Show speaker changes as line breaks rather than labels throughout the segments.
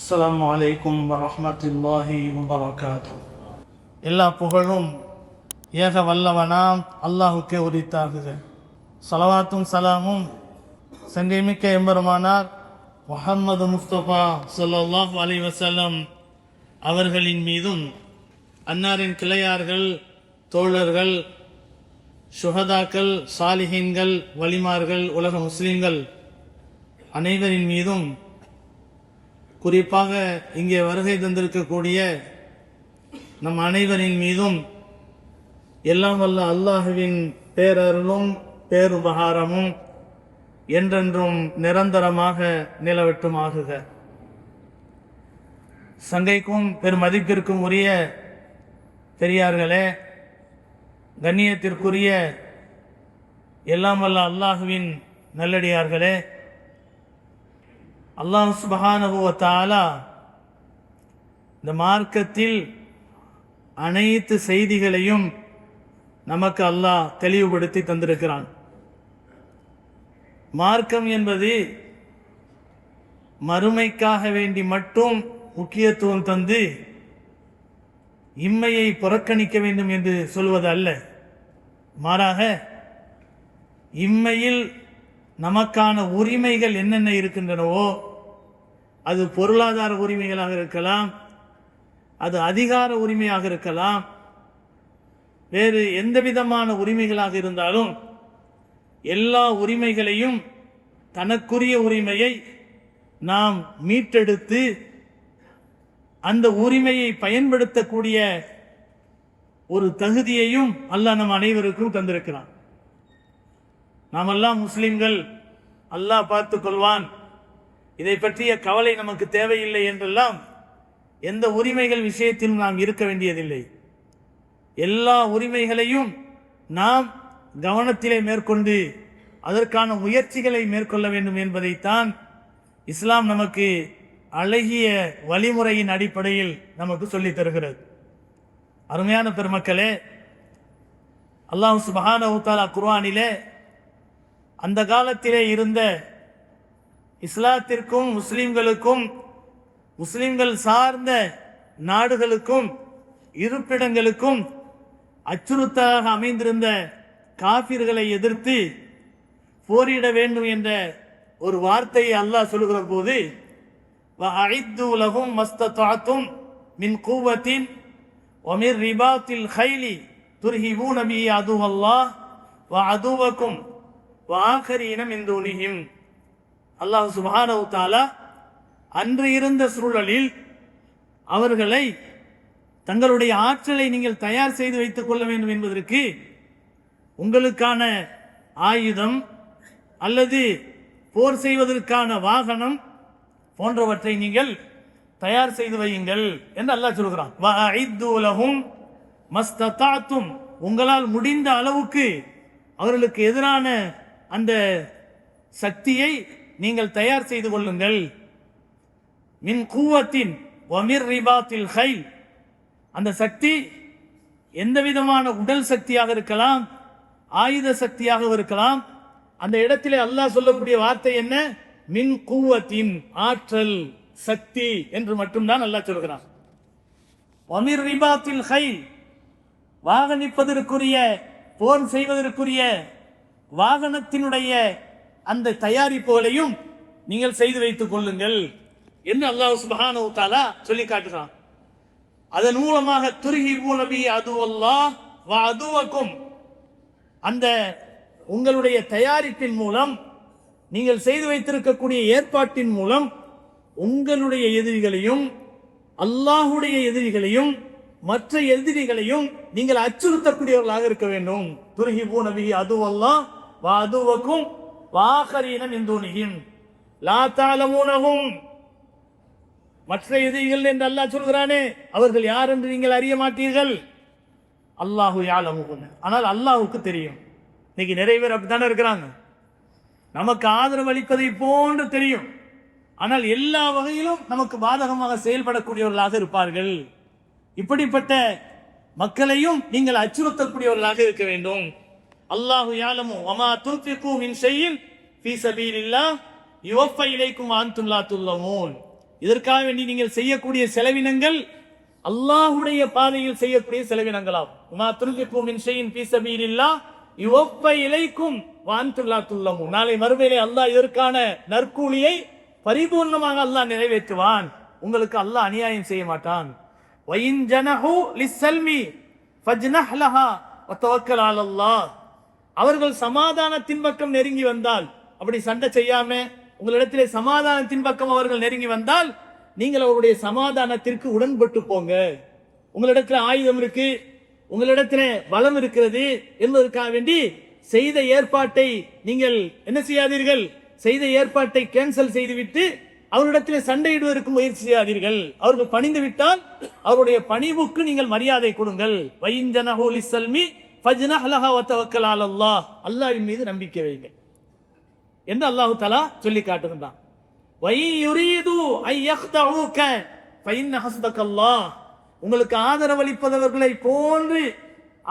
அஸ்லாம் வலைக்கும் வரமத்துல்லாஹி வபரகாத்து எல்லா புகழும் ஏக வல்லவனாம் அல்லாஹுக்கே உரித்தாகுது சலவாத்தும் சலாமும் சென்றிமிக்க எம்பருமானார் முகம்மது முஸ்தபா சொல்லாஹ் அலி வசலம் அவர்களின் மீதும் அன்னாரின் கிளையார்கள் தோழர்கள் சுகதாக்கள் சாலிஹீன்கள் வலிமார்கள் உலக முஸ்லீம்கள் அனைவரின் மீதும் குறிப்பாக இங்கே வருகை தந்திருக்கக்கூடிய நம் அனைவரின் மீதும் எல்லாம் வல்ல அல்லாஹுவின் பேரருளும் பேருபகாரமும் என்றென்றும் நிரந்தரமாக நிலவட்டுமாகுக. சங்கைக்கும் பெருமதிப்பிற்கும் உரிய பெரியார்களே கண்ணியத்திற்குரிய எல்லாம் வல்ல அல்லாஹுவின் நல்லடியார்களே அல்லாஹ் சுபஹானபுவத்தாலா இந்த மார்க்கத்தில் அனைத்து செய்திகளையும் நமக்கு அல்லாஹ் தெளிவுபடுத்தி தந்திருக்கிறான். மார்க்கம் என்பது மறுமைக்காக வேண்டி மட்டும் முக்கியத்துவம் தந்து இம்மையை புறக்கணிக்க வேண்டும் என்று சொல்வது அல்ல. மாறாக இம்மையில் நமக்கான உரிமைகள் என்னென்ன இருக்கின்றனவோ அது பொருளாதார உரிமைகளாக இருக்கலாம் அது அதிகார உரிமையாக இருக்கலாம் வேறு எந்த விதமான உரிமைகளாக இருந்தாலும் எல்லா உரிமைகளையும் தனக்குரிய உரிமையை நாம் மீட்டெடுத்து அந்த உரிமையை பயன்படுத்தக்கூடிய ஒரு தகுதியையும் அல்லாஹ் நம் அனைவருக்கும் தந்திருக்கிறான். நாமெல்லாம் முஸ்லிம்கள் அல்லாஹ் பார்த்து கொள்வான். இதை பற்றிய கவலை நமக்கு தேவையில்லை என்றெல்லாம் எந்த உரிமைகள் விஷயத்திலும் நாம் இருக்க வேண்டியதில்லை. எல்லா உரிமைகளையும் நாம் கவனத்திலே மேற்கொண்டு அதற்கான முயற்சிகளை மேற்கொள்ள வேண்டும் என்பதைத்தான் இஸ்லாம் நமக்கு அழகிய வழிமுறையின் அடிப்படையில் நமக்கு சொல்லித் தருகிறது. அருமையான பெருமக்களே அல்லாஹ் சுபஹான தஆலா குர்ஆனிலே அந்த காலத்திலே இருந்த இஸ்லாத்திற்கும் முஸ்லீம்களுக்கும் முஸ்லீம்கள் சார்ந்த நாடுகளுக்கும் இருப்பிடங்களுக்கும் அச்சுறுத்தலாக அமைந்திருந்த காபிர்களை எதிர்த்து போரிட வேண்டும் என்ற ஒரு வார்த்தையை அல்லாஹ் சொல்கிற போது மஸ்த தாத்தும் மின் கூவத்தின் ஒமிர் ரிபாத்தில் ஹைலி துர்ஹிபூ நபி அது அல்லாஹ் வ அதுவக்கும் வாகரீனம் இந்தூனியும் அல்லாஹ் சுபானவு தாலா அன்று இருந்த சூழலில் அவர்களை தங்களுடைய ஆற்றலை நீங்கள் தயார் செய்து வைத்துக் கொள்ள வேண்டும் என்பதற்கு உங்களுக்கான ஆயுதம் அல்லது போர் செய்வதற்கான வாகனம் போன்றவற்றை நீங்கள் தயார் செய்து வையுங்கள் என்று அல்லாஹ் சொல்கிறான். மஸ்தத்தாத்தும் மஸ்ததாத்தும் உங்களால் முடிந்த அளவுக்கு அவர்களுக்கு எதிரான அந்த சக்தியை நீங்கள் தயார் செய்து கொள்ளுங்கள். மின் கூவத்தின் ஒமிர் ரிபாத்தில் ஹை அந்த சக்தி எந்த விதமான உடல் சக்தியாக இருக்கலாம் ஆயுத சக்தியாக இருக்கலாம். அந்த இடத்திலே அல்லாஹ் சொல்லக்கூடிய வார்த்தை என்ன? மின் கூவத்தின் ஆற்றல் சக்தி என்று மட்டும்தான் அல்லாஹ் சொல்கிறான். ஒமிர் ரிபாத்தில் ஹை வாகனிப்பதற்குரிய போர் செய்வதற்குரிய வாகனத்தினுடைய அந்த தயாரிப்புகளையும் நீங்கள் செய்து வைத்துக் கொள்ளுங்கள் என்று அல்லாஹ் சுபஹானஹு தஆலா சொல்லி காட்டுகிறான். அதன் மூலமாக துருகி மூலமி அது அதுவக்கும். அந்த உங்களுடைய தயாரிப்பின் மூலம் நீங்கள் செய்து வைத்திருக்கக்கூடிய ஏற்பாட்டின் மூலம் உங்களுடைய எதிரிகளையும் அல்லாஹுடைய எதிரிகளையும் மற்ற எதிரிகளையும் நீங்கள் அச்சுறுத்தக்கூடியவர்களாக இருக்க வேண்டும். துருகி பூனபி அதுவல்லாம் வா அதுவக்கும் வாகரீனம் இந்தூனியும் லா தாளமூனகும் மற்ற எதிரிகள் என்று அல்லாஹ் சொல்கிறானே அவர்கள் யார் என்று நீங்கள் அறிய மாட்டீர்கள்? அல்லாஹு யாழமுகுன்னு ஆனால் அல்லாஹுக்கு தெரியும். இன்னைக்கு நிறைய பேர் அப்படித்தானே இருக்கிறாங்க. நமக்கு ஆதரவு அளிப்பதை போன்று தெரியும். ஆனால் எல்லா வகையிலும் நமக்கு பாதகமாக செயல்படக்கூடியவர்களாக இருப்பார்கள். இப்படிப்பட்ட மக்களையும் நீங்கள் அச்சுறுத்தக்கூடியவர்களாக இருக்க வேண்டும். அல்லாஹு யாலமு வமா துன்ஃபிகு மின் ஷைஇன் ஃபீ சபீலில்லாஹ் யுவஃப இலைக்கும் அன்தும் துல்லமூன். இதற்காக வேண்டி நீங்கள் செய்யக்கூடிய செலவினங்கள் அல்லாஹுடைய பாதையில் செய்யக்கூடிய செலவினங்களாகும். உமா துருகிக்கும் மின் ஷையின் ஃபீ சபீலில்லாஹ் யுவப்ப இலைக்கும் வான்துல்லா துல்லமும் நாளை மறுமையிலே அல்லாஹ் இதற்கான நற்கூலியை பரிபூர்ணமாக அல்லாஹ் நிறைவேற்றுவான். உங்களுக்கு அல்லாஹ் அநியாயம் செய்ய மாட்டான். வயின் ஜனஹு லிஸ்ஸல்மி ஃபஜ்னஹ் லஹா வத்தவக்கல் அலல்லாஹ். அவர்கள் சமாதானத்தின் பக்கம் நெருங்கி வந்தால் அப்படி சண்டை செய்யாம உங்களிடத்திலே சமாதானத்தின் பக்கம் அவர்கள் நெருங்கி வந்தால் நீங்கள் அவருடைய சமாதானத்திற்கு உடன்பட்டு போங்க. உங்களிடத்துல ஆயுதம் இருக்கு உங்களிடத்துல பலம் இருக்கிறது என்பதற்காக வேண்டி செய்த ஏற்பாட்டை நீங்கள் என்ன செய்யாதீர்கள்? செய்த ஏற்பாட்டை கேன்சல் செய்துவிட்டு அவரிடத்தில் சண்டையிடுவதற்கு முயற்சி செய்யாதீர்கள். அவர்கள் பணிந்து விட்டால் அவருடைய பணிவுக்கு நீங்கள் மரியாதை கொடுங்கள். வைஞ்சனஹு லிஸ்ஸல்மி ஃபஜ்னஹ் லஹா வத்தவக்கல் அலல்லாஹ். அல்லாஹ்வின் மீது நம்பிக்கை வைங்க. என்று அல்லாஹு தலா சொல்லி காட்டுகின்றான். வை யுரீது ஐ யக்தஊக ஃபைன் ஹஸ்பக்கல்லாஹ் உங்களுக்கு ஆதரவளிப்பதவர்களை போன்று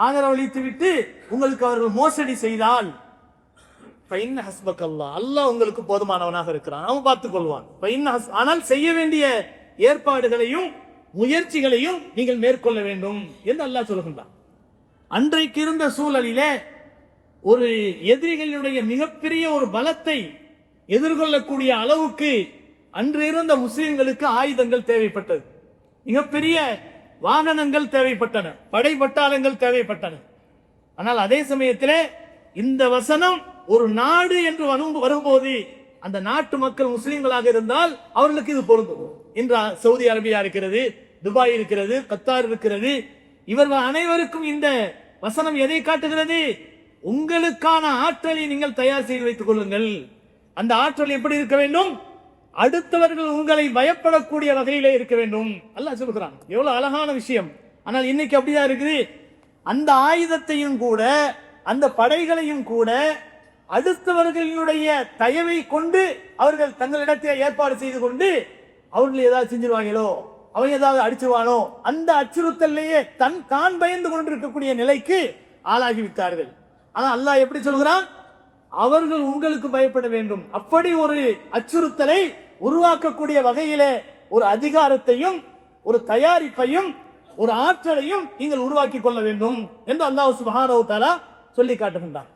ஆதரவளித்து விட்டு உங்களுக்கு அவர்கள் மோசடி செய்தால் ஃபைன் ஹஸ்பக்கல்லா அல்லாஹ் உங்களுக்கு போதுமானவனாக இருக்கிறான். அவன் பார்த்துக் கொள்வான். ஹஸ் ஆனால் செய்ய வேண்டிய ஏற்பாடுகளையும் முயற்சிகளையும் நீங்கள் மேற்கொள்ள வேண்டும் என்று அல்லாஹ் சொல்கின்றான். அன்றைக்கு இருந்த சூழலிலே ஒரு எதிரிகளுடைய மிகப்பெரிய ஒரு பலத்தை எதிர்கொள்ளக்கூடிய அளவுக்கு அன்று இருந்த முஸ்லிம்களுக்கு ஆயுதங்கள் தேவைப்பட்டது. மிகப்பெரிய வாகனங்கள் தேவைப்பட்டன. படை பட்டாளங்கள் தேவைப்பட்டன. ஆனால் அதே சமயத்தில் இந்த வசனம் ஒரு நாடு என்று வரும்போது அந்த நாட்டு மக்கள் முஸ்லீம்களாக இருந்தால் அவர்களுக்கு இது பொருந்தும். இன்று சவுதி அரேபியா இருக்கிறது துபாய் இருக்கிறது கத்தார் இருக்கிறது இவர்கள் அனைவருக்கும் இந்த வசனம் எதை காட்டுகிறது? உங்களுக்கான ஆற்றலை நீங்கள் தயார் செய்து வைத்துக் கொள்ளுங்கள். அந்த ஆற்றல் எப்படி இருக்க வேண்டும்? அடுத்தவர்கள் உங்களை பயப்படக்கூடிய வகையிலே இருக்க வேண்டும். அல்ல சொல்கிறான் எவ்வளவு அழகான விஷயம். ஆனால் இன்னைக்கு அப்படிதான் இருக்குது. அந்த ஆயுதத்தையும் கூட அந்த படைகளையும் கூட அடுத்தவர்களினுடைய தயவை கொண்டு அவர்கள் தங்களிடத்தை ஏற்பாடு செய்து கொண்டு அவர்கள் ஏதாவது செஞ்சிருவாங்களோ? அவன் ஏதாவது அடிச்சிருவானோ அந்த அச்சுறுத்தல்லையே தன் தான் பயந்து கொண்டிருக்கக்கூடிய நிலைக்கு ஆளாகி விட்டார்கள். அல்லாஹ் எப்படி சொல்கிறான்? அவர்கள் உங்களுக்கு பயப்பட வேண்டும். அப்படி ஒரு அச்சுறுத்தலை உருவாக்கக்கூடிய வகையிலே ஒரு அதிகாரத்தையும் ஒரு தயாரிப்பையும் ஒரு ஆற்றலையும் நீங்கள் உருவாக்கி கொள்ள வேண்டும் என்று அல்லாஹ் சுபஹானஹு தஆலா சொல்லி காட்டுகின்றான்.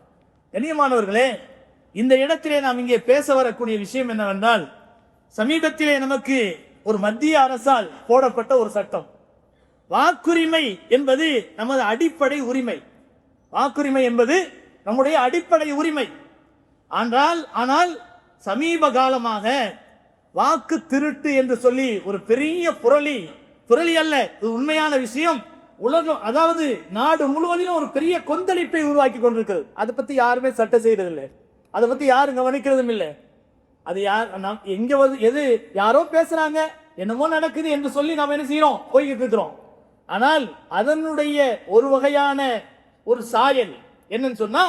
கண்ணியமானவர்களே இந்த இடத்திலே நாம் இங்கே பேச வரக்கூடிய விஷயம் என்னவென்றால் சமீபத்திலே நமக்கு ஒரு மத்திய அரசால் போடப்பட்ட ஒரு சட்டம். வாக்குரிமை என்பது நமது அடிப்படை உரிமை. வாக்குரிமை என்பது நம்முடைய அடிப்படை உரிமை. ஆனால் ஆனால் சமீப காலமாக வாக்கு திருட்டு என்று சொல்லி ஒரு பெரிய புரளி புரளி அல்ல இது உண்மையான விஷயம். உலகம் அதாவது நாடு முழுவதிலும் ஒரு பெரிய கொந்தளிப்பை உருவாக்கி கொண்டிருக்கிறது. அதை பத்தி யாருமே சட்டம் செய்யறதில்லை அதை பத்தி யாரும் கவனிக்கிறதும் இல்லை. அது யார்? நம் எங்க வந்து எது யாரோ பேசுறாங்க. என்னமோ நடக்குது என்று சொல்லி நாம் என்ன செய்யறோம் போய்கிட்டு இருக்கிறோம் ஆனால் அதனுடைய ஒரு வகையான ஒரு சாயல் என்னன்னு சொன்னா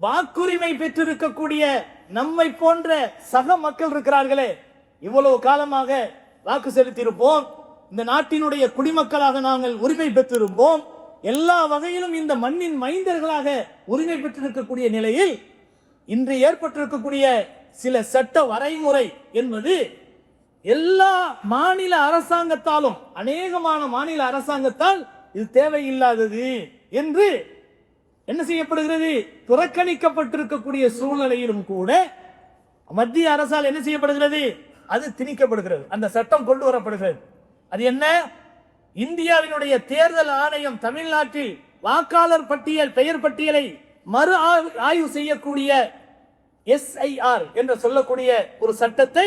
வாக்குரிமை பெற்றிருக்கக்கூடிய நம்மை போன்ற சக மக்கள் இருக்கிறார்களே இவ்வளவு காலமாக வாக்கு செலுத்தியிருப்போம். இந்த நாட்டினுடைய குடிமக்களாக நாங்கள் உரிமை பெற்றிருப்போம். எல்லா வகையிலும் இந்த மண்ணின் மைந்தர்களாக உரிமை பெற்றிருக்கக்கூடிய நிலையில் இன்று ஏற்பட்டிருக்கக்கூடிய சில சட்ட வரைமுறை என்பது எல்லா மாநில அரசாங்கத்தாலும் அநேகமான மாநில அரசாங்கத்தால் இது தேவையில்லாதது என்று என்ன செய்யப்படுகிறது? புறக்கணிக்கப்பட்டிருக்கக்கூடிய சூழ்நிலையிலும் கூட மத்திய அரசால் என்ன செய்யப்படுகிறது? அது திணிக்கப்படுகிறது. அந்த சட்டம் கொண்டு வரப்படுகிறது. அது என்ன? இந்தியாவினுடைய தேர்தல் ஆணையம் தமிழ்நாட்டில் வாக்காளர் பட்டியல் பெயர் பட்டியலை மறு ஆய்வு- ஆய்வு செய்யக்கூடிய எஸ்ஐஆர் என்று சொல்லக்கூடிய ஒரு சட்டத்தை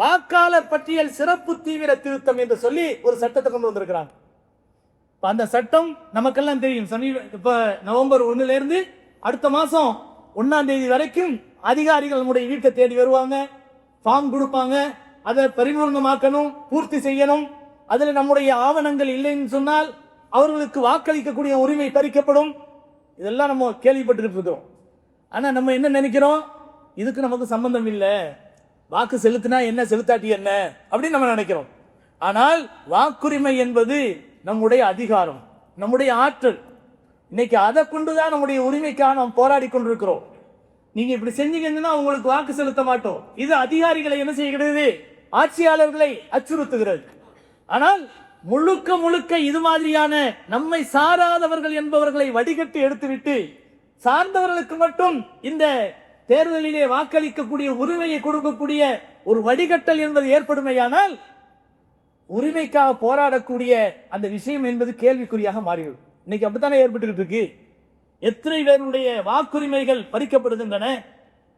வாக்காளர் பட்டியல் சிறப்பு தீவிர திருத்தம் என்று சொல்லி ஒரு சட்டத்தை கொண்டு வந்திருக்கிறாங்க. அந்த சட்டம் நமக்கெல்லாம் தெரியும். சமீப இப்ப நவம்பர் ஒன்றுலேருந்து அடுத்த மாசம் ஒன்னாம் தேதி வரைக்கும் அதிகாரிகள் நம்முடைய வீட்டை தேடி வருவாங்க. ஃபார்ம் கொடுப்பாங்க. அதை பரிபூர்ணமாக்கணும் பூர்த்தி செய்யணும். அதில் நம்முடைய ஆவணங்கள் இல்லைன்னு சொன்னால் அவர்களுக்கு வாக்களிக்கக்கூடிய உரிமை பறிக்கப்படும். இதெல்லாம் நம்ம கேள்விப்பட்டு இருக்கிறோம் நம்ம என்ன நினைக்கிறோம்? இதுக்கு நமக்கு சம்பந்தம் இல்லை. வாக்கு செலுத்தினா என்ன செலுத்தாட்டி என்ன? அப்படின்னு நம்ம நினைக்கிறோம். ஆனால் வாக்குரிமை என்பது நம்முடைய அதிகாரம் நம்முடைய ஆற்றல். இன்னைக்கு அதை கொண்டு தான் நம்முடைய உரிமைக்காக நாம் போராடி கொண்டிருக்கிறோம். நீங்க இப்படி செஞ்சீங்கன்னா உங்களுக்கு வாக்கு செலுத்த மாட்டோம். இது அதிகாரிகளை என்ன செய்கிறது? ஆட்சியாளர்களை அச்சுறுத்துகிறது. ஆனால் முழுக்க முழுக்க இது மாதிரியான நம்மை சாராதவர்கள் என்பவர்களை வடிகட்டி எடுத்துவிட்டு சார்ந்தவர்களுக்கு மட்டும் இந்த தேர்தலிலே வாக்களிக்கக்கூடிய உரிமையை கொடுக்கக்கூடிய ஒரு வடிகட்டல் என்பது ஏற்படுமையானால் உரிமைக்காக போராடக்கூடிய அந்த விஷயம் என்பது கேள்விக்குறியாக மாறிவிடும். இன்னைக்கு அப்படித்தானே ஏற்பட்டுக்கிட்டு இருக்கு எத்தனை பேருடைய வாக்குரிமைகள் பறிக்கப்படுகின்றன?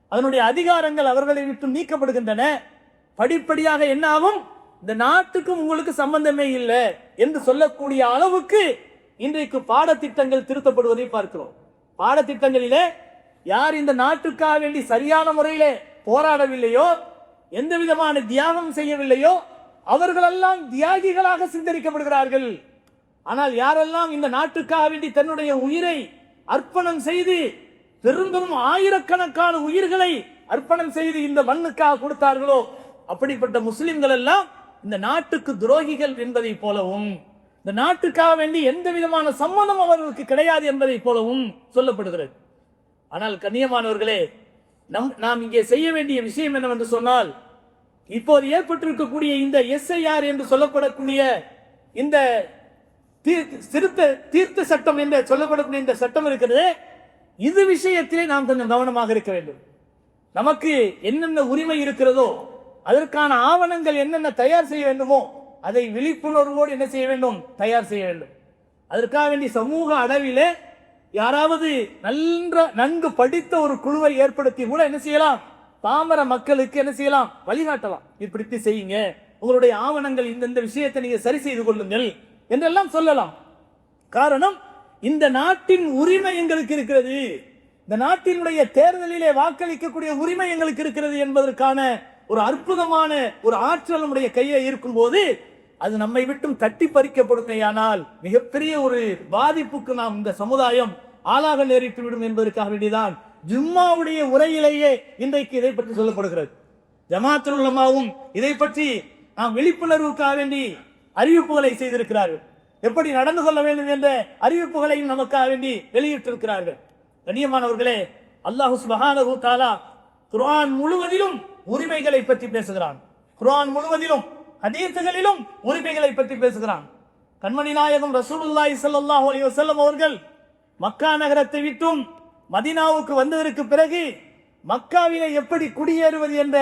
அதனுடைய அதிகாரங்கள் அவர்களை விட்டு நீக்கப்படுகின்றன? படிப்படியாக என்ன ஆகும்? இந்த நாட்டுக்கும் உங்களுக்கு சம்பந்தமே இல்லை என்று சொல்லக்கூடிய அளவுக்கு இன்றைக்கு பாடத்திட்டங்கள் திருத்தப்படுவதை பார்க்கிறோம். பாடத்திட்டங்களிலே யார் இந்த நாட்டுக்காக வேண்டி சரியான முறையிலே போராடவில்லையோ எந்த விதமான தியாகம் செய்யவில்லையோ அவர்களெல்லாம் தியாகிகளாக சிந்தரிக்கப்படுகிறார்கள் ஆனால் யாரெல்லாம் இந்த நாட்டுக்காக வேண்டி தன்னுடைய உயிரை அர்ப்பணம் செய்து பெரும்பெரும் ஆயிரக்கணக்கான உயிர்களை அர்ப்பணம் செய்து இந்த மண்ணுக்காக கொடுத்தார்களோ அப்படிப்பட்ட முஸ்லிம்கள் எல்லாம் இந்த நாட்டுக்கு துரோகிகள் என்பதை போலவும் இந்த நாட்டுக்காக வேண்டி எந்த விதமான சம்மதம் அவர்களுக்கு கிடையாது என்பதை போலவும் சொல்லப்படுகிறது. ஆனால் கண்ணியமானவர்களே நம் நாம் இங்கே செய்ய வேண்டிய விஷயம் என்னவென்று சொன்னால் இப்போது ஏற்பட்டிருக்கக்கூடிய இந்த எஸ்ஐஆர் என்று சொல்லப்படக்கூடிய இந்த தீ- திருத்த தீர்த்த சட்டம் என்று சொல்லப்படக்கூடிய இந்த சட்டம் இருக்கிறது இது விஷயத்திலே நாம் கொஞ்சம் கவனமாக இருக்க வேண்டும். நமக்கு என்னென்ன உரிமை இருக்கிறதோ அதற்கான ஆவணங்கள் என்னென்ன தயார் செய்ய வேண்டுமோ அதை விழிப்புணர்வோடு என்ன செய்ய வேண்டும்? தயார் செய்ய வேண்டும். அதற்காக வேண்டி சமூக அளவிலே யாராவது நன்ற நன்கு படித்த ஒரு குழுவை ஏற்படுத்தி கூட என்ன செய்யலாம்? பாமர மக்களுக்கு என்ன செய்யலாம்? வழிகாட்டலாம். இப்படி செய்யுங்க. உங்களுடைய ஆவணங்கள் இந்தந்த விஷயத்தை நீங்க சரி செய்து கொள்ளுங்கள் என்றெல்லாம் சொல்லலாம். காரணம் இந்த நாட்டின் உரிமை எங்களுக்கு இருக்கிறது. இந்த நாட்டினுடைய தேர்தலிலே வாக்களிக்கக்கூடிய உரிமை எங்களுக்கு இருக்கிறது என்பதற்கான ஒரு அற்புதமான ஒரு ஆற்றல் நம்முடைய இருக்கும் போது அது நம்மை விட்டும் தட்டி பறிக்கப்படுமையானால் மிகப்பெரிய ஒரு பாதிப்புக்கு நாம் இந்த சமுதாயம் ஆளாக நேரிட்டு விடும் என்பதற்காக வேண்டிதான் ஜும்மாவுடைய உரையிலேயே இன்றைக்கு இதை பற்றி சொல்லப்படுகிறது. ஜமாத்துல் உலமாவும் இதை பற்றி நாம் விழிப்புணர்வுக்காக வேண்டி அறிவிப்புகளை செய்திருக்கிறார்கள். எப்படி நடந்து கொள்ள வேண்டும் என்ற அறிவிப்புகளையும் நமக்காக வேண்டி வெளியிட்டிருக்கிறார்கள். கண்ணியமானவர்களே அல்லாஹு சுபஹானஹு தாலா குர்ஆன் முழுவதிலும் உரிமைகளை பற்றி பேசுகிறான். குர்ஆன் முழுவதிலும் ஹதீஸுகளிலும் உரிமைகளை பற்றி பேசுகிறான். கண்மணி நாயகம் ரசூலுல்லாய் சல்லாஹூ அலி வசல்லம் அவர்கள் மக்கா நகரத்தை விட்டும் மதீனாவுக்கு வந்ததற்கு பிறகு மக்காவிலே எப்படி குடியேறுவது என்ற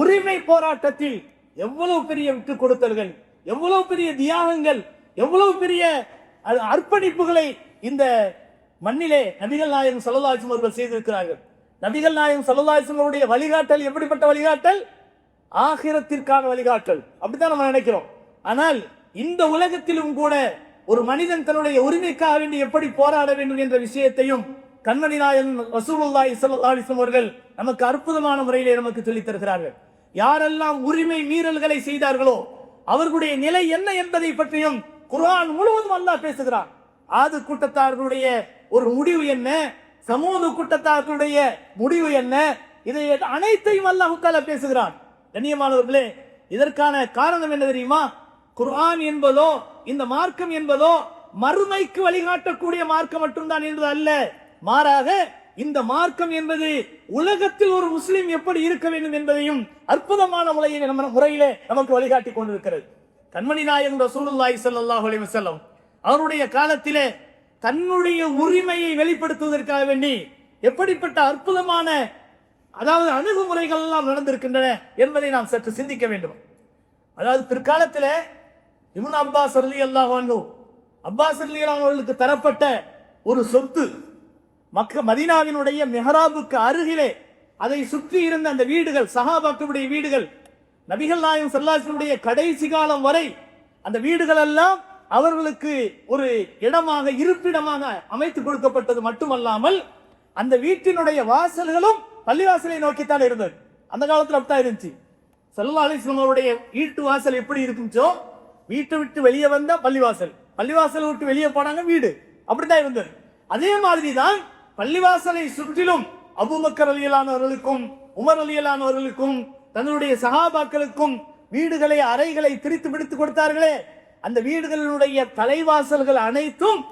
உரிமை போராட்டத்தில் எவ்வளவு பெரிய விட்டு கொடுத்தல்கள் எவ்வளவு பெரிய தியாகங்கள் எவ்வளவு பெரிய அர்ப்பணிப்புகளை இந்த மண்ணிலே நபிகள் நாயகம் சல்லல்லாஹு அவர்கள் செய்திருக்கிறார்கள். நபிகள் நாயகம் சல்லல்லாஹு அவருடைய வழிகாட்டல் எப்படிப்பட்ட வழிகாட்டல்? ஆகிரத்திற்கான வழிகாட்டல். அப்படித்தான் நம்ம நினைக்கிறோம். ஆனால் இந்த உலகத்திலும் கூட ஒரு மனிதன் தன்னுடைய உரிமைக்காக வேண்டி எப்படி போராட வேண்டும் என்ற விஷயத்தையும் கண்மணி நாயன் ரசூலுல்லாஹி இஸ்லாம் அவர்கள் நமக்கு அற்புதமான முறையிலே நமக்கு சொல்லித் தருகிறார்கள். யாரெல்லாம் உரிமை மீறல்களை செய்தார்களோ அவர்களுடைய நிலை என்ன என்பதை பற்றியும் குரான் முழுவதும் அல்லாஹ் பேசுகிறான். ஆது கூட்டத்தார்களுடைய ஒரு முடிவு என்ன? சமூக கூட்டத்தார்களுடைய முடிவு என்ன? இதை அனைத்தையும் அல்லாஹுக்கால பேசுகிறான். கண்ணியமானவர்களே இதற்கான காரணம் என்ன தெரியுமா? குர்ஆன் என்பதோ இந்த மார்க்கம் என்பதோ மறுமைக்கு வழிகாட்டக்கூடிய மார்க்கம் மட்டும்தான் என்பது அல்ல. மாறாக இந்த மார்க்கம் என்பது உலகத்தில் ஒரு முஸ்லிம் எப்படி இருக்க வேண்டும் என்பதையும் அற்புதமான முறையிலே நம்ம முறையிலே நமக்கு வழிகாட்டி கொண்டிருக்கிறது. கண்மணி நாயகம் ரசூலுல்லாஹி ஸல்லல்லாஹு அலைஹி வஸல்லம் அவருடைய காலத்திலே தன்னுடைய உரிமையை வெளிப்படுத்துவதற்காக வேண்டி எப்படிப்பட்ட அற்புதமான அதாவது அணுகுமுறைகள் எல்லாம் நடந்திருக்கின்றன என்பதை நாம் சற்று சிந்திக்க வேண்டும். அதாவது பிற்காலத்தில் இப்னு அப்பாஸ் ரலி அல்லாஹ் அப்பாஸ் ரலி அவர்களுக்கு தரப்பட்ட ஒரு சொத்து மக்க மதீனாவினுடைய மெஹராபுக்கு அருகிலே அதை சுற்றி இருந்த அந்த வீடுகள் சஹாபாக்களுடைய வீடுகள் நபிகள் நாயகம் சல்லாசனுடைய கடைசி காலம் வரை அந்த வீடுகள் எல்லாம் அவர்களுக்கு ஒரு இடமாக இருப்பிடமாக அமைத்து கொடுக்கப்பட்டது மட்டுமல்லாமல் அந்த வீட்டினுடைய வாசல்களும் பள்ளிவாசலை நோக்கித்தான் இருந்தது. அந்த காலத்தில் அப்படித்தான் இருந்துச்சு. செல்லா அலிஸ்லமருடைய வீட்டு வாசல் எப்படி இருந்துச்சோ வீட்டை விட்டு வெளியே வந்தால் பள்ளிவாசல். பள்ளிவாசல் விட்டு வெளியே போனாங்க வீடு. அப்படித்தான் இருந்தது. அதே மாதிரி தான் பள்ளிவாசலை சுற்றிலும் அபுமக்கர் அலியலானவர்களுக்கும் உமர் அலியலானவர்களுக்கும் தன்னுடைய சகாபாக்களுக்கும் வீடுகளை அறைகளை பிரித்து பிடித்து கொடுத்தார்களே. அந்த வீடுகளினுடைய தலைவாசல்கள் அனைத்தும்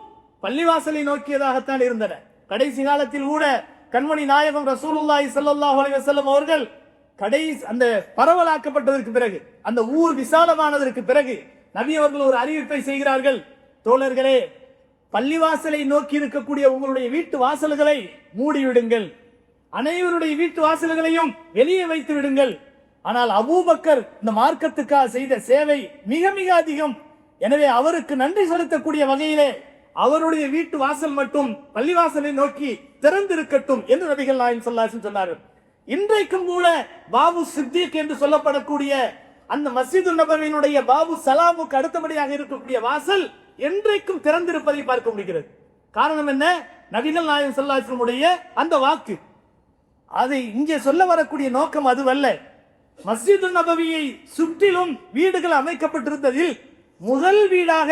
பள்ளிவாசலை நோக்கியதாகத்தான் இருந்தன. கடைசி காலத்தில் கூட கண்மணி நாயகம் ரசூலுல்லாஹி ஸல்லல்லாஹு அலைஹி வஸல்லம் அவர்கள் கடை அந்த பரவலாக்கப்பட்டதற்கு பிறகு அந்த ஊர் விசாலமானதற்கு பிறகு நபி அவர்கள் ஒரு அறிவிப்பை செய்கிறார்கள். தோழர்களே பள்ளிவாசலை நோக்கி இருக்கக்கூடிய உங்களுடைய வீட்டு வாசல்களை மூடிவிடுங்கள். அனைவருடைய வீட்டு வாசல்களையும் வெளியே வைத்து விடுங்கள். ஆனால் அபூபக்கர் இந்த மார்க்கத்துக்காக செய்த சேவை மிக மிக அதிகம். எனவே அவருக்கு நன்றி செலுத்தக்கூடிய வகையிலே அவருடைய வீட்டு வாசல் மட்டும் பள்ளிவாசலை நோக்கி திறந்திருக்கட்டும் என்று நபிகள் நாயன் ஸல்லல்லாஹு சொன்னார்கள். இன்றைக்கும் கூட பாபு சித்திக் என்று சொல்லப்படக்கூடிய அந்த மசீது நபவியினுடைய பாபு சலாமுக்கு அடுத்தபடியாக இருக்கக்கூடிய வாசல் என்றைக்கும் திறந்திருப்பதை பார்க்க முடிகிறது. காரணம் என்ன? நபிகள் நாயன் சொல்லாசனுடைய அந்த வாக்கு. அதை இங்கே சொல்ல வரக்கூடிய நோக்கம் அதுவல்ல. மஸ்ஜிது நபவியை சுற்றிலும் வீடுகள் அமைக்கப்பட்டிருந்ததில் முதல் வீடாக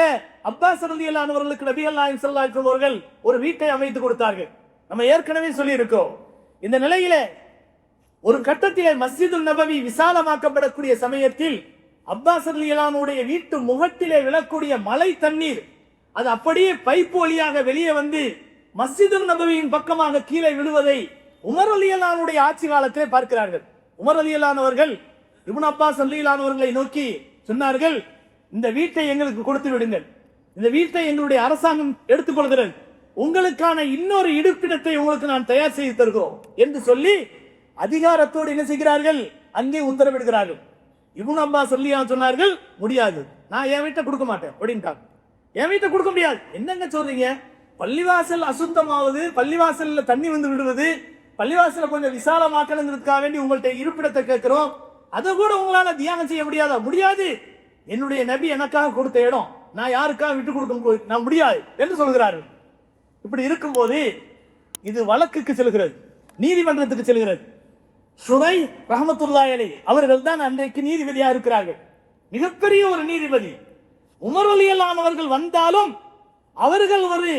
அப்பாஸ் ரலியல்லானவர்களுக்கு நபிகள் நாயகம் ஸல்லல்லாஹு அலைஹி அவர்கள் ஒரு வீட்டை அமைத்து கொடுத்தார்கள். நம்ம ஏற்கனவே சொல்லியிருக்கோம். இந்த நிலையிலே ஒரு கட்டத்திலே மஸ்ஜிதுல் நபவி விசாலமாக்கப்படக்கூடிய சமயத்தில் அப்பாஸ் ரலியல்லானுடைய வீட்டு முகத்திலே விழக்கூடிய மழை தண்ணீர் அது அப்படியே பைப் வழியாக வெளியே வந்து மஸ்ஜிதுல் நபவியின் பக்கமாக கீழே விழுவதை உமர் அலியலானுடைய ஆட்சி காலத்திலே பார்க்கிறார்கள். உமர் அலியலானவர்கள் இபுன் அப்பாஸ் அலியலானவர்களை நோக்கி சொன்னார்கள் இந்த வீட்டை எங்களுக்கு கொடுத்து விடுங்கள். இந்த வீட்டை எங்களுடைய அரசாங்கம் எடுத்துக்கொள்கிறது. உங்களுக்கான இன்னொரு இருப்பிடத்தை உங்களுக்கு நான் தயார் செய்து தருகிறோம் என்று சொல்லி அதிகாரத்தோடு என்ன செய்கிறார்கள்? அங்கே உத்தரவிடுகிறார்கள். இப்னு அம்மா சொல்லி சொன்னார்கள் முடியாது. நான் என் வீட்டை கொடுக்க மாட்டேன். அப்படின்ட்டாங்க. என் வீட்டை கொடுக்க முடியாது. என்னங்க சொல்றீங்க? பள்ளிவாசல் அசுத்தமாவது பள்ளிவாசல்ல தண்ணி வந்து விடுவது பள்ளிவாசல கொஞ்சம் விசாலமாக்கணுங்கிறதுக்காக வேண்டி உங்கள்கிட்ட இருப்பிடத்தை கேட்கிறோம். அதை கூட உங்களால தியாகம் செய்ய முடியாதா? முடியாது. என்னுடைய நபி எனக்காக கொடுத்த இடம். நான் யாருக்காக விட்டு கொடுக்க நான் முடியாது என்று சொல்கிறார்கள். இப்படி இருக்கும்போது இது வழக்குக்கு செல்கிறது நீதிமன்றத்துக்கு செல்கிறது. சுனை ரஹமத்துல்லாஹி அலைஹி அவர்கள் தான் அன்றைக்கு நீதிபதியா இருக்கிறார்கள். மிகப்பெரிய ஒரு நீதிபதி. உமர் அலியல்லாம் அவர்கள் வந்தாலும் அவர்கள் ஒரு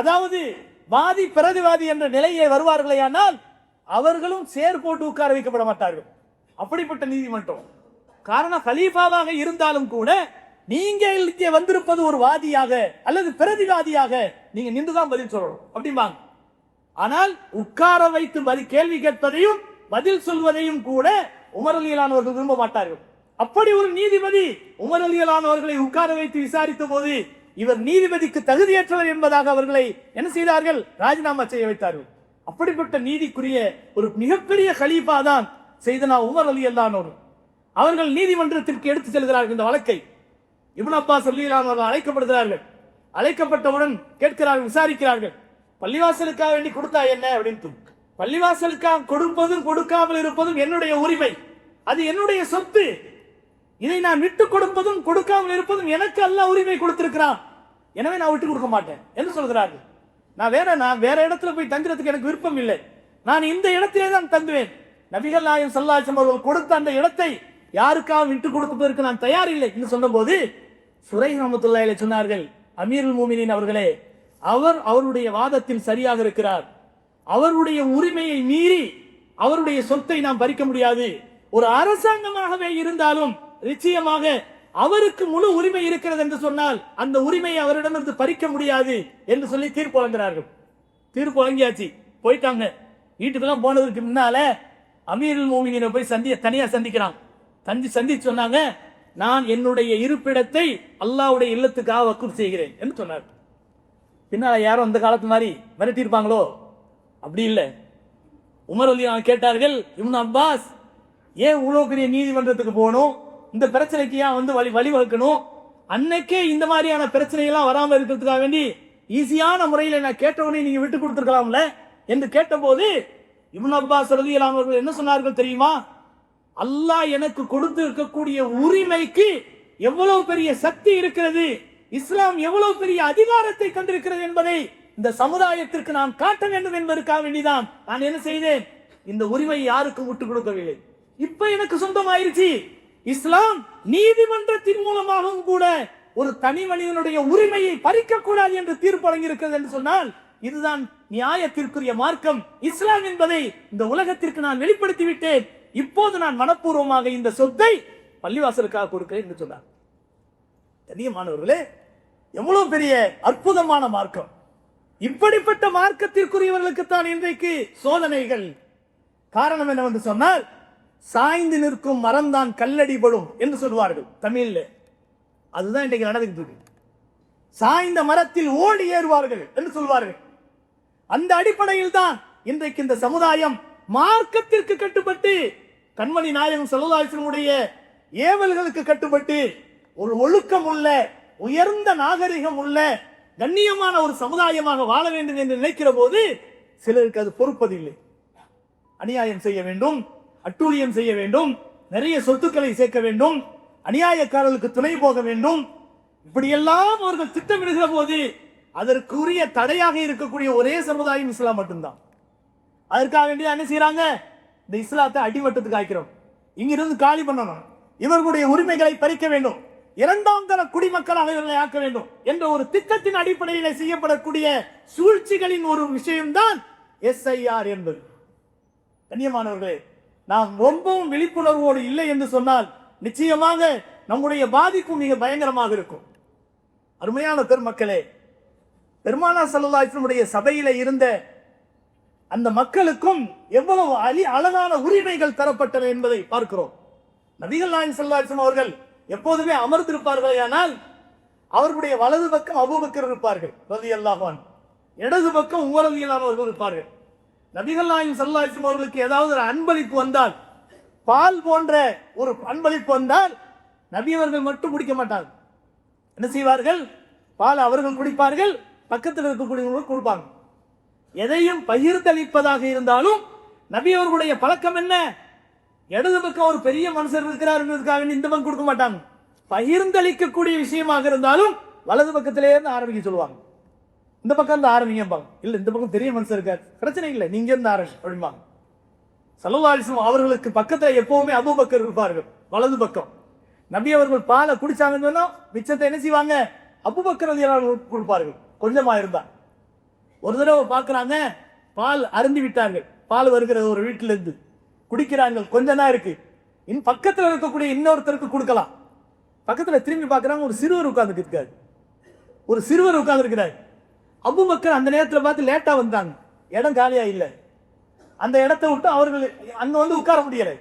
அதாவது வாதி பிரதிவாதி என்ற நிலையை வருவார்களேயானால் அவர்களும் சேர் போட்டு உட்கார வைக்கப்பட மாட்டார்கள். அப்படிப்பட்ட நீதிமன்றம். காரணம் கலீஃபாவாக இருந்தாலும் கூட நீங்கள் இங்கே வந்திருப்பது ஒரு வாதியாக அல்லது பிரதிவாதியாக நீங்க நின்றுதான் பதில் சொல்லணும். அப்படிம்பாங்க. ஆனால் உட்கார வைத்து பதில் கேள்வி கேட்பதையும் பதில் சொல்வதையும் கூட உமர் அலியலானவர்கள் விரும்ப மாட்டார்கள். அப்படி ஒரு நீதிபதி உமர் அலியலானவர்களை உட்கார வைத்து விசாரித்த போது இவர் நீதிபதிக்கு தகுதியற்றவர் என்பதாக அவர்களை என்ன செய்தார்கள்? ராஜினாமா செய்ய வைத்தார்கள். அப்படிப்பட்ட நீதிக்குரிய ஒரு மிகப்பெரிய கலீஃபா தான் செய்தனா உமர் அலி அல்லானோர் அவர்கள் நீதிமன்றத்திற்கு எடுத்து செல்கிறார்கள் இந்த வழக்கை. இவன் அப்பா ரலியல்லாஹு அவர்கள் அழைக்கப்படுகிறார்கள். அழைக்கப்பட்டவுடன் கேட்கிறார்கள் விசாரிக்கிறார்கள். பள்ளிவாசலுக்காக வேண்டி கொடுத்தா என்ன அப்படின்னு பள்ளிவாசலுக்காக கொடுப்பதும் கொடுக்காமல் இருப்பதும் என்னுடைய உரிமை. அது என்னுடைய சொத்து. இதை நான் விட்டு கொடுப்பதும் கொடுக்காமல் இருப்பதும் எனக்கு அல்ல உரிமை கொடுத்திருக்கிறான். எனவே நான் விட்டு கொடுக்க மாட்டேன் என்று சொல்கிறார்கள். நான் வேற நான் வேற இடத்துல போய் தங்குறதுக்கு எனக்கு விருப்பம் இல்லை. நான் இந்த இடத்திலே தான் தங்குவேன். நபிகள் நாயகம் சல்லாச்சம் அவர்கள் கொடுத்த அந்த இடத்தை யாருக்காக விட்டு கொடுப்பதற்கு நான் தயார் இல்லை என்று சொன்னபோது சுரை ரஹமத்துல்லாஹி சொன்னார்கள் அமீருல் மோமினின் அவர்களே அவர் அவருடைய வாதத்தில் சரியாக இருக்கிறார். அவருடைய உரிமையை மீறி அவருடைய சொத்தை நாம் பறிக்க முடியாது. ஒரு அரசாங்கமாகவே இருந்தாலும் நிச்சயமாக அவருக்கு முழு உரிமை இருக்கிறது என்று சொன்னால் அந்த உரிமையை அவரிடமிருந்து பறிக்க முடியாது என்று சொல்லி தீர்ப்பு வழங்குகிறார்கள் தீர்ப்பு வழங்கியாச்சு. போயிட்டாங்க. வீட்டுக்கெல்லாம் போனதுக்கு முன்னால அமீருல் மோமினியை போய் சந்தி தனியா சந்திக்கிறான். தந்தி சந்தி சொன்னாங்க நான் என்னுடைய இருப்பிடத்தை அல்லாவுடைய இல்லத்துக்காக வக்கூர் செய்கிறேன் என்று சொன்னார். பின்னால் யாரும் அந்த காலத்து மாதிரி மிரட்டியிருப்பாங்களோ? அப்படி இல்லை. உமர் அலி கேட்டார்கள் இவன் அப்பாஸ் ஏன் இவ்வளோ பெரிய நீதிமன்றத்துக்கு போகணும்? இந்த பிரச்சனைக்கு ஏன் வந்து வழி வழிவகுக்கணும்? அன்னைக்கே இந்த மாதிரியான பிரச்சனைகள்லாம் வராமல் இருக்கிறதுக்காக வேண்டி ஈஸியான முறையில் நான் கேட்டவனே நீங்கள் விட்டு கொடுத்துருக்கலாம்ல? என்று கேட்டபோது இவன் அப்பாஸ் ரலியல்லாஹு அவர்கள் என்ன சொன்னார்கள் தெரியுமா? அல்லாஹ் எனக்கு கொடுத்து இருக்கக்கூடிய உரிமைக்கு எவ்வளவு பெரிய சக்தி இருக்கிறது? இஸ்லாம் எவ்வளவு பெரிய அதிகாரத்தை தந்திருக்கிறது என்பதை இந்த சமுதாயத்திற்கு நான் காட்ட வேண்டும் என்பதற்காக வேண்டிதான். நான் என்ன செய்தேன்? இந்த உரிமை யாருக்கும் விட்டு கொடுக்கவில்லை. இப்ப எனக்கு சொந்தமாயிருச்சு. இஸ்லாம் நீதிமன்றத்தின் மூலமாகவும் கூட ஒரு தனி மனிதனுடைய உரிமையை பறிக்க கூடாது என்று தீர்ப்பு வழங்கியிருக்கிறது என்று சொன்னால் இதுதான் நியாயத்திற்குரிய மார்க்கம். இஸ்லாம் என்பதை இந்த உலகத்திற்கு நான் வெளிப்படுத்தி விட்டேன் இப்போது நான் மனப்பூர்வமாக இந்த சொத்தை பள்ளிவாசலுக்காக கொடுக்கிறேன் என்று சொன்னார். கண்ணியமானவர்களே எவ்வளவு பெரிய அற்புதமான மார்க்கம். இப்படிப்பட்ட மார்க்கத்திற்குரியவர்களுக்கு தான் இன்றைக்கு சோதனைகள் காரணம் என்னவென்று சொன்னால் சாய்ந்து நிற்கும் மரம்தான் கல்லடிபடும் என்று சொல்வார்கள் தமிழில். அதுதான் இன்றைக்கு நடந்துகிட்டு இருக்கு. சாய்ந்த மரத்தில் ஓடி ஏறுவார்கள் என்று சொல்வார்கள். அந்த அடிப்படையில் தான் இன்றைக்கு இந்த சமுதாயம் மார்க்கத்திற்கு கட்டுப்பட்டு கண்மணி நாயகம் செல்வதாசனுடைய ஏவல்களுக்கு கட்டுப்பட்டு ஒரு ஒழுக்கம் உள்ள உயர்ந்த நாகரிகம் உள்ள கண்ணியமான ஒரு சமுதாயமாக வாழ வேண்டும் என்று நினைக்கிற போது சிலருக்கு அது பொறுப்பதில்லை. அநியாயம் செய்ய வேண்டும் அட்டூழியம் செய்ய வேண்டும் நிறைய சொத்துக்களை சேர்க்க வேண்டும் அநியாயக்காரர்களுக்கு துணை போக வேண்டும். இப்படியெல்லாம் அவர்கள் திட்டமிடுகிற போது அதற்குரிய தடையாக இருக்கக்கூடிய ஒரே சமுதாயம் இஸ்லாம் மட்டும்தான். அதற்காக வேண்டிய என்ன செய்யறாங்க இந்த இஸ்லாத்தை அடிவட்டத்துக்கு ஆக்கிறோம். இங்கிருந்து காலி பண்ணணும். இவர்களுடைய உரிமைகளை பறிக்க வேண்டும். இரண்டாம் தர குடிமக்களாக இவர்களை ஆக்க வேண்டும் என்ற ஒரு திட்டத்தின் அடிப்படையில் செய்யப்படக்கூடிய சூழ்ச்சிகளின் ஒரு விஷயம்தான் எஸ்ஐஆர் என்பது. கண்ணியமானவர்களே நாம் ரொம்பவும் விழிப்புணர்வோடு இல்லை என்று சொன்னால் நிச்சயமாக நம்முடைய பாதிப்பு மிக பயங்கரமாக இருக்கும். அருமையான பெருமக்களே பெருமானா சல்லாஹ் சபையில இருந்த அந்த மக்களுக்கும் எவ்வளவு அலி அழகான உரிமைகள் தரப்பட்டன என்பதை பார்க்கிறோம். நபிகள் நாயன் ஸல்லல்லாஹு அவர்கள் எப்போதுமே அமர்ந்திருப்பார்கள் ஆனால் அவர்களுடைய வலது பக்கம் அபூபக்கர் இருப்பார்கள் ரலியல்லாஹு அல்லாஹான் இடது பக்கம் உமர் இருப்பார்கள். நபிகள் நாயன் ஸல்லல்லாஹு அவர்களுக்கு ஏதாவது ஒரு அன்பளிப்பு வந்தால் பால் போன்ற ஒரு அன்பளிப்பு வந்தால் நபி அவர்கள் மட்டும் குடிக்க மாட்டார் என்ன செய்வார்கள்? பால் அவர்கள் குடிப்பார்கள் பக்கத்தில் இருக்கக்கூடியவங்களுக்கு கொடுப்பாங்க. எதையும் பகிர்ந்தளிப்பதாக இருந்தாலும் நபி அவர்களுடைய பழக்கம் என்ன? இடது பக்கம் ஒரு பெரிய மனுஷர் இருக்கிறாருங்கிறதுக்காக இந்த பக்கம் கொடுக்க மாட்டாங்க. பகிர்ந்தளிக்கக்கூடிய விஷயமாக இருந்தாலும் வலது பக்கத்திலே இருந்து ஆரம்பிக்க சொல்லுவாங்க. இந்த பக்கம் இருந்து ஆரம்பிங்கம்பாங்க. இல்ல இந்த பக்கம் பெரிய மனுஷர் இருக்கார். பிரச்சனை இல்லை நீங்க இருந்து ஆரம்பி அப்படிம்பாங்க. சல்லல்லாஹு அவர்களுக்கு பக்கத்துல எப்பவுமே அபூபக்கர் இருப்பார்கள் வலது பக்கம். நபி அவர்கள் பாலை குடிச்சாங்கன்னு சொன்னா மிச்சத்தை என்ன செய்வாங்க? அபூபக்கர் கொடுப்பார்கள். கொஞ்சமா இருந்தான் ஒரு தடவை பார்க்குறாங்க பால் அருந்தி விட்டார்கள் பால் வருகிறது ஒரு வீட்டிலேருந்து. குடிக்கிறாங்க கொஞ்சம் தான் இருக்குது இன் பக்கத்தில் இருக்கக்கூடிய இன்னொருத்தருக்கு கொடுக்கலாம். பக்கத்தில் திரும்பி பார்க்குறாங்க ஒரு சிறுவர் உட்கார்ந்துட்டு ஒரு சிறுவர் உட்காந்துருக்கிறார் இருக்கிறார் மக்கள் அந்த நேரத்தில் பார்த்து லேட்டாக வந்தாங்க. இடம் காலியாக இல்லை. அந்த இடத்தை விட்டு அவர்கள் அங்கே வந்து உட்கார முடியலை.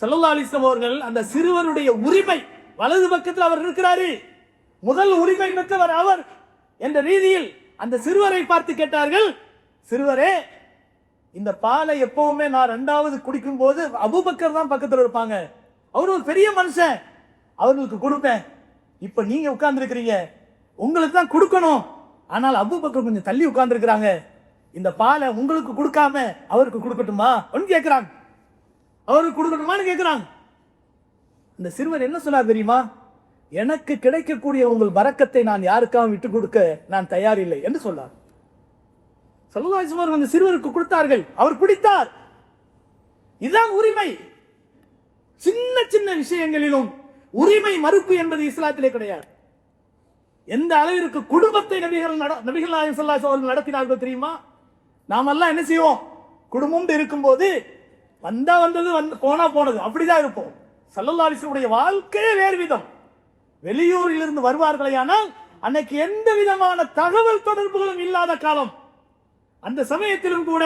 செல்லல்லா அலிஸ்லாம் அவர்கள் அந்த சிறுவருடைய உரிமை வலது பக்கத்தில் அவர் இருக்கிறாரு. முதல் உரிமை பெற்றவர் அவர். என்ற ரீதியில் அந்த சிறுவரை பார்த்து கேட்டார்கள் சிறுவரே இந்த பாலை எப்பவுமே நான் ரெண்டாவது குடிக்கும் போது அபுபக்கர் தான் பக்கத்தில் இருப்பாங்க. அவர் ஒரு பெரிய மனுஷன். அவர்களுக்கு கொடுப்பேன். இப்ப நீங்க உட்கார்ந்துருக்கிறீங்க. உங்களுக்கு தான் கொடுக்கணும். ஆனால் அபுபக்கர் கொஞ்சம் தள்ளி உட்கார்ந்துருக்கிறாங்க. இந்த பாலை உங்களுக்கு கொடுக்காம அவருக்கு கொடுக்கட்டுமா? அப்படின்னு கேட்குறாங்க அவருக்கு கொடுக்கணுமான்னு கேட்குறாங்க இந்த சிறுவர் என்ன சொன்னார் தெரியுமா? எனக்கு கிடைக்கக்கூடிய உங்கள் வரக்கத்தை நான் யாருக்காகவும் விட்டு கொடுக்க நான் தயாரில்லை என்று சொன்னார். சல்லுல்லாஹு அந்த சிறுவருக்கு கொடுத்தார்கள். அவர் குடித்தார் இதுதான் உரிமை. சின்ன சின்ன விஷயங்களிலும் உரிமை மறுப்பு என்பது இஸ்லாத்திலே கிடையாது. எந்த அளவிற்கு குடும்பத்தை நபிகள் நட- நபிகள் நாயகம் ஸல்லல்லாஹு அலைஹி அவர்கள் நடத்தினார்கள் தெரியுமா? நாமெல்லாம் என்ன செய்வோம்? குடும்பம் இருக்கும்போது வந்தா வந்தது வந்து போனா போனது. அப்படிதான் இருப்போம். சல்லல்லாஹு வாழ்க்கையே வேறு விதம். வெளியூரில் இருந்து வருவார்களே ஆனால் அன்னைக்கு எந்த விதமான தகவல் தொடர்புகளும் இல்லாத காலம். அந்த சமயத்திலும் கூட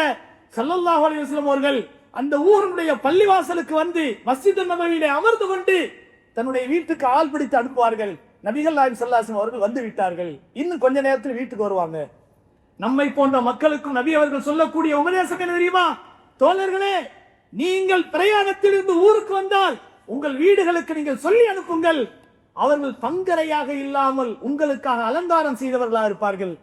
சல்லல்லாஹ் அலைஹி அவர்கள் அந்த ஊருடைய பள்ளிவாசலுக்கு வந்து மஸ்ஜித் நபவியிலே அமர்ந்து கொண்டு தன்னுடைய வீட்டுக்கு ஆள் பிடித்து அனுப்புவார்கள். நபிகள் நாயம் ஸல்லல்லாஹு அவர்கள் வந்து விட்டார்கள். இன்னும் கொஞ்ச நேரத்தில் வீட்டுக்கு வருவாங்க. நம்மை போன்ற மக்களுக்கும் நபி அவர்கள் சொல்லக்கூடிய உபதேசம் என்ன தெரியுமா? தோழர்களே நீங்கள் பிரயாணத்தில் இருந்து ஊருக்கு வந்தால் உங்கள் வீடுகளுக்கு நீங்கள் சொல்லி அனுப்புங்கள். அவர்கள் பங்கரையாக இல்லாமல் உங்களுக்காக அலங்காரம் செய்தவர்களாக இருப்பார்கள்.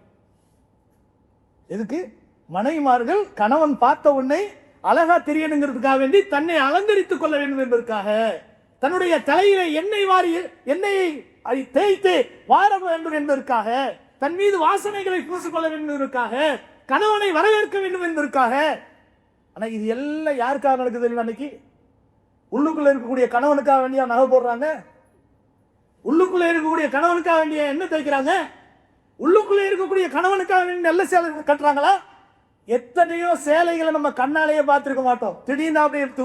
எதுக்கு? மனைவிமார்கள் கணவன் பார்த்த உன்னை அழகா தெரியணுங்கிறதுக்காக வேண்டி தன்னை அலங்கரித்துக் கொள்ள வேண்டும் என்பதற்காக. தன்னுடைய தலையில எண்ணெய் வாரி எண்ணெயை அதை தேய்த்து வார வேண்டும் என்பதற்காக. தன் மீது வாசனைகளை பூசிக்கொள்ள வேண்டும் என்பதற்காக. கணவனை வரவேற்க வேண்டும் என்பதற்காக. ஆனால் இது எல்லாம் யாருக்காக நடக்குது அன்னைக்கு? உள்ளுக்குள்ள இருக்கக்கூடிய கணவனுக்காக வேண்டியா நகை போடுறாங்க? உள்ளுக்குள்ளே இருக்கக்கூடிய கணவனுக்காக வேண்டிய என்ன தைக்கிறாங்க உள்ளுக்குள்ளே இருக்கக்கூடிய கணவனுக்காக வேண்டிய நல்ல சேலை கட்டுறாங்களா? எத்தனையோ சேலைகளை நம்ம கண்ணாலேயே பார்த்துருக்க மாட்டோம். திடீர்னு அப்படியே எடுத்து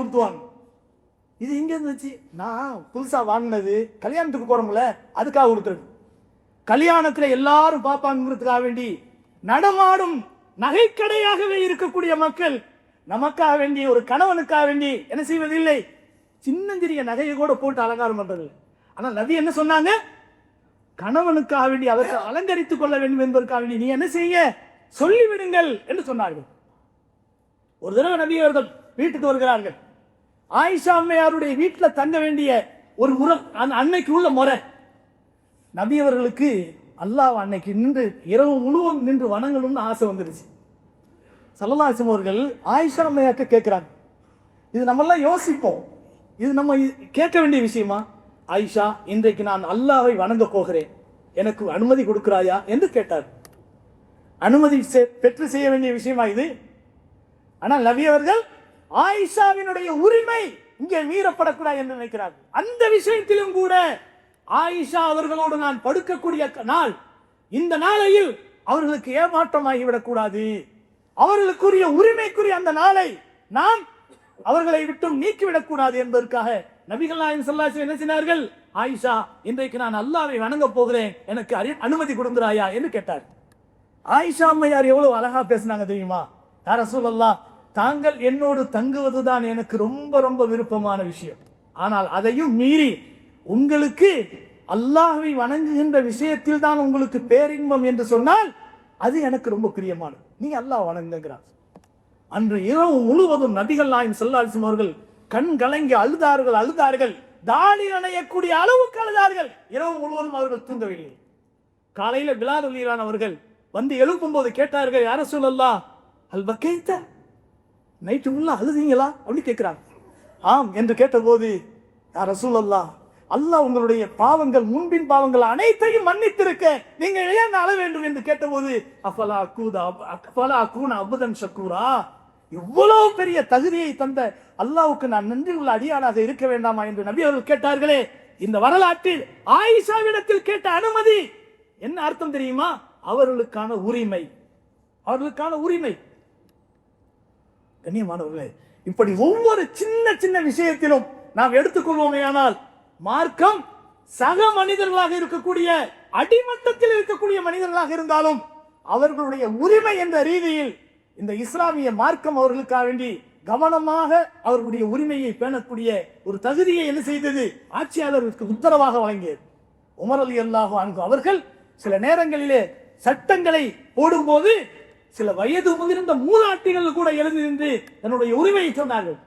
இது இங்கே இருந்துச்சு. நான் புதுசாக வாங்கினது கல்யாணத்துக்கு போகிறோம்ல அதுக்காக கொடுத்துருக்கு. கல்யாணத்தில் எல்லாரும் பார்ப்பாங்கிறதுக்காக வேண்டி நடமாடும் நகைக்கடையாகவே இருக்கக்கூடிய மக்கள் நமக்காக வேண்டி ஒரு கணவனுக்காக வேண்டி என்ன செய்வதில்லை. சின்னஞ்சிறிய நகையை கூட போட்டு அலங்காரம் பண்ணுறது ஆனால் நதி என்ன சொன்னாங்க? கணவனுக்காக வேண்டி அதற்கு அலங்கரித்துக் கொள்ள வேண்டும் என்பதற்காக வேண்டி நீ என்ன செய்ய? சொல்லிவிடுங்கள் என்று சொன்னார்கள். ஒரு தடவை நபி அவர்கள் வீட்டுக்கு வருகிறார்கள். ஆயிஷா அம்மையாருடைய வீட்டில் தங்க வேண்டிய ஒரு முறை அந்த அன்னைக்கு உள்ள முறை. நபி அவர்களுக்கு அல்லாஹ் அன்னைக்கு நின்று இரவு முழுவதும் நின்று வணங்கணும்னு ஆசை வந்துருச்சு. சல்லல்லாஹம் அவர்கள் ஆயிஷா அம்மையாக்க கேட்குறாங்க. இது நம்மெல்லாம் யோசிப்போம். இது நம்ம கேட்க வேண்டிய விஷயமா? ஆயிஷா இன்றைக்கு நான் அல்லாவை வணங்க போகிறேன். எனக்கு அனுமதி கொடுக்கிறாயா? என்று கேட்டார். அனுமதி செ- பெற்று செய்ய வேண்டிய விஷயமா இது? ஆனால் நபி அவர்கள் ஆயிஷாவினுடைய உரிமை இங்கே மீறப்படக்கூடாது என்று நினைக்கிறார் அந்த விஷயத்திலும் கூட ஆயிஷா அவர்களோடு நான் படுக்கக்கூடிய நாள் இந்த நாளையில் அவர்களுக்கு ஏமாற்றமாகிவிடக் கூடாது அவர்களுக்குரிய உரிமைக்குரிய அந்த நாளை நாம் அவர்களை விட்டும் நீக்கிவிடக் கூடாது என்பதற்காக நபிகள் நாயன் சல்லாசி என்ன செய்தார்கள் ஆயிஷா இன்றைக்கு நான் அல்லாவை வணங்க போகிறேன். எனக்கு அறி- அனுமதி கொடுக்கிறாயா என்று கேட்டார். ஆயிஷா அம்மையார் எவ்வளவு அழகா பேசினாங்க தெரியுமா? யார சொல்லல்லா தாங்கள் என்னோடு தங்குவதுதான் எனக்கு ரொம்ப ரொம்ப விருப்பமான விஷயம். ஆனால் அதையும் மீறி உங்களுக்கு அல்லாஹை வணங்குகின்ற விஷயத்தில் தான் உங்களுக்கு பேரின்பம் என்று சொன்னால் அது எனக்கு ரொம்ப பிரியமானது. நீ அல்லாஹ் வணங்குகிறார் அன்று இரவு முழுவதும் நபிகள் நாயம் செல்லாசிம் அவர்கள் கண் கலங்கி அழுதார்கள் அழுதார்கள். தாடி அணையக்கூடிய அளவுக்கு அழுதார்கள். இரவு முழுவதும் அவர்கள் தூங்கவில்லை. காலையில் பிலால் அலிரான் அவர்கள் வந்து எழுப்பும்போது கேட்டார்கள் யார சொல்லல்லா அல் நைட்டு உள்ள அழுதீங்களா? அப்படின்னு கேட்கிறாங்க. ஆம் என்று கேட்டபோது யார ரசூலல்லா அல்லாஹ் உங்களுடைய பாவங்கள் முன்பின் பாவங்கள் அனைத்தையும் மன்னித்திருக்க நீங்கள் ஏன் அழ வேண்டும்? என்று கேட்டபோது அஃபலா கூதா அஃபலா கூன அபுதன் ஷக்கூரா இவ்வளவு பெரிய தகுதியை தந்த அல்லாவுக்கு நான் நன்றி உள்ள அடியானாக இருக்க வேண்டாமா என்று நபி அவர்கள் கேட்டார்களே இந்த வரலாற்றில் ஆயிஷாவிடத்தில் கேட்ட அனுமதி என்ன அர்த்தம் தெரியுமா? அவர்களுக்கான உரிமை. அவர்களுக்கான உரிமை. கண்ணியமானவர்களே இப்படி ஒவ்வொரு சின்ன சின்ன விஷயத்திலும் நாம் எடுத்துக்கொள்வோமே ஆனால் மார்க்கம் சக மனிதர்களாக இருக்கக்கூடிய அடிமட்டத்தில் இருக்கக்கூடிய மனிதர்களாக இருந்தாலும் அவர்களுடைய உரிமை என்ற ரீதியில் இந்த இஸ்லாமிய மார்க்கம் அவர்களுக்காக வேண்டி கவனமாக அவர்களுடைய உரிமையை பேணக்கூடிய ஒரு தகுதியை என்ன செய்தது? ஆட்சியாளருக்கு உத்தரவாக வழங்கியது. உமர் அலி அல்லாஹு அன்கு அவர்கள் சில நேரங்களிலே சட்டங்களை போடும்போது சில வயது முதிர்ந்த மூதாட்டிகள் கூட எழுதி நின்று தன்னுடைய உரிமையை சொன்னார்கள்.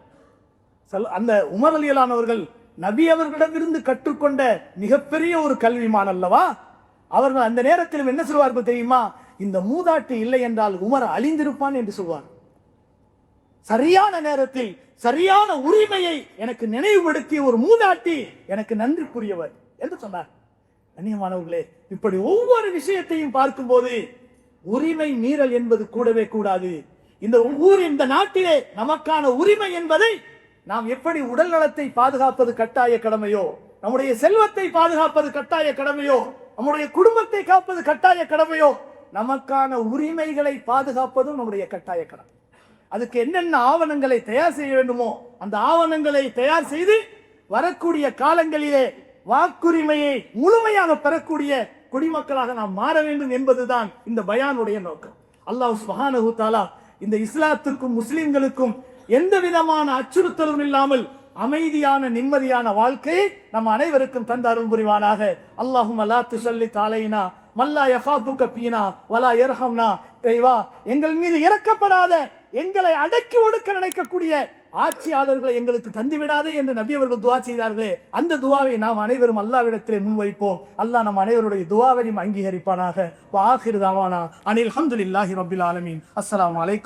சல்- அந்த உமர் அலியலான் அவர்கள் நபி அவர்களிடமிருந்து கற்றுக்கொண்ட மிகப்பெரிய ஒரு கல்விமான் அல்லவா? அவர்கள் அந்த நேரத்தில் என்ன சொல்வார்கள் தெரியுமா? இந்த மூதாட்டி இல்லை என்றால் உமர் அழிந்திருப்பான் என்று சொல்வார். சரியான நேரத்தில் சரியான உரிமையை எனக்கு நினைவுபடுத்திய ஒரு மூதாட்டி எனக்கு நன்றிக்குரியவர் என்று சொன்னார். கண்ணியமானவர்களே இப்படி ஒவ்வொரு விஷயத்தையும் பார்க்கும்போது உரிமை மீறல் என்பது கூடவே கூடாது. இந்த ஊர் இந்த நாட்டிலே நமக்கான உரிமை என்பதை நாம் எப்படி உடல் நலத்தை பாதுகாப்பது கட்டாய கடமையோ நம்முடைய செல்வத்தை பாதுகாப்பது கட்டாய கடமையோ நம்முடைய குடும்பத்தை காப்பது கட்டாய கடமையோ நமக்கான உரிமைகளை பாதுகாப்பதும் நம்முடைய கட்டாய கடன். அதுக்கு என்னென்ன ஆவணங்களை தயார் செய்ய வேண்டுமோ அந்த ஆவணங்களை தயார் செய்து வரக்கூடிய காலங்களிலே வாக்குரிமையை முழுமையாக பெறக்கூடிய குடிமக்களாக நாம் மாற வேண்டும் என்பதுதான் இந்த பயானுடைய நோக்கம். அல்லாஹ் சுப்ஹானஹு தாலா இந்த இஸ்லாத்துக்கும் முஸ்லிம்களுக்கும் எந்த விதமான அச்சுறுத்தலும் இல்லாமல் அமைதியான நிம்மதியான வாழ்க்கையை நம் அனைவருக்கும் தந்த அருள் புரிவானாக. அல்லாஹும் அல்லா துசல்லி தாலைனா மல்லா யஃபாபுக்க பீனா வலா எர்ஹம்னா இறைவா எங்கள் மீது இறக்கப்படாத எங்களை அடக்கி ஒடுக்க நினைக்கக்கூடிய ஆட்சியாளர்களை எங்களுக்கு தந்துவிடாதே என்று நபி அவர்கள் துவா செய்தார்களே அந்த துவாவை நாம் அனைவரும் அல்லாவிடத்திலே முன்வைப்போம். அல்லாஹ் நம் அனைவருடைய துவாவையும் அங்கீகரிப்பானாக. வாஹிர் தாவானா. அனில் இல்லாஹி அபில் ஆலமீன். அஸ்லாம் அலைக்கும்